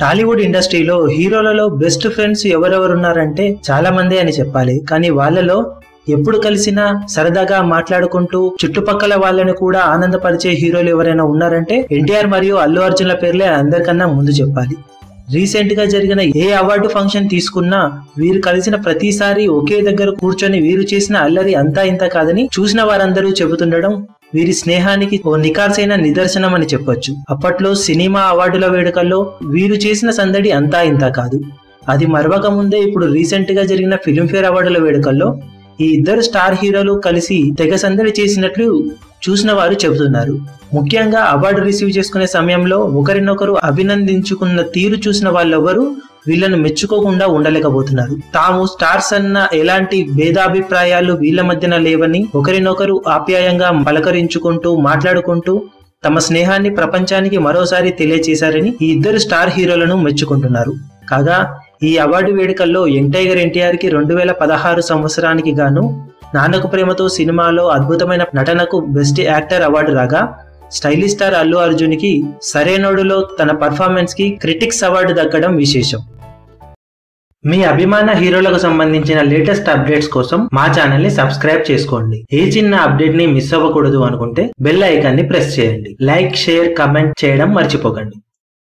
టాలీవుడ్ ఇండస్ట్రీలో హీరోలలో best friends ఎవరెవరున్నారంటే చాలా మంది అని చెప్పాలి. కానీ వాళ్ళలో ఎప్పుడు కలిసినా సరదాగా మాట్లాడుకుంటూ చుట్టుపక్కల వాళ్ళని కూడా ఆనందపరిచే హీరోలు ఎవరైనా ఉన్నారంటే ఎన్టీఆర్ మరియు అల్లు అర్జున్ల పేర్లే అందరికన్నా ముందు చెప్పాలి. రీసెంట్గా జరిగిన ఏ అవార్డు ఫంక్షన్ తీసుకున్నా వీరు కలిసిన ప్రతిసారి ఒకే దగ్గర కూర్చొని వీరు చేసిన అల్లరి అంతా ఇంత కాదని చూసిన వారందరూ చెబుతుండడం వీరి స్నేహానికి ఓ నికార్సైన నిదర్శనం అని చెప్పొచ్చు. అప్పట్లో సినిమా అవార్డుల వేడుకల్లో వీరు చేసిన సందడి అంతా ఇంత కాదు. అది మరవక ముందే ఇప్పుడు రీసెంట్గా జరిగిన ఫిల్మ్ఫేర్ అవార్డుల వేడుకల్లో ఈ ఇద్దరు స్టార్ హీరోలు కలిసి తెగ సందడి చేసినట్లు చూసిన వారు చెబుతున్నారు. ముఖ్యంగా అవార్డు రిసీవ్ చేసుకునే సమయంలో ఒకరినొకరు అభినందించుకున్న తీరు చూసిన వాళ్ళెవరూ వీళ్ళను మెచ్చుకోకుండా ఉండలేకపోతున్నారు. తాము స్టార్స్ అన్న ఎలాంటి భేదాభిప్రాయాలు వీళ్ళ మధ్యన లేవని ఒకరినొకరు ఆప్యాయంగా పలకరించుకుంటూ మాట్లాడుకుంటూ తమ స్నేహాన్ని ప్రపంచానికి మరోసారి తెలియచేశారని ఈ ఇద్దరు స్టార్ హీరోలను మెచ్చుకుంటున్నారు. కాగా ఈ అవార్డు వేడుకల్లో యంగ్ టైగర్ ఎన్టీఆర్ రెండు వేల పదహారు సంవత్సరానికి గాను నాన్నకు ప్రేమతో సినిమాలో అద్భుతమైన నటనకు బెస్ట్ యాక్టర్ అవార్డు రాగా స్టైలిష్ స్టార్ అల్లు అర్జున్కి సరైనోడులో తన పర్ఫార్మెన్స్కి క్రిటిక్స్ అవార్డు దక్కడం విశేషం. మీ అభిమాన హీరోలకు సంబంధించిన లేటెస్ట్ అప్డేట్స్ కోసం మా ఛానల్ని సబ్స్క్రైబ్ చేసుకోండి. ఏ చిన్న అప్డేట్ని మిస్ అవ్వకూడదు అనుకుంటే బెల్ ఐకాన్ని ప్రెస్ చేయండి. లైక్ షేర్ కమెంట్ చేయడం మర్చిపోకండి.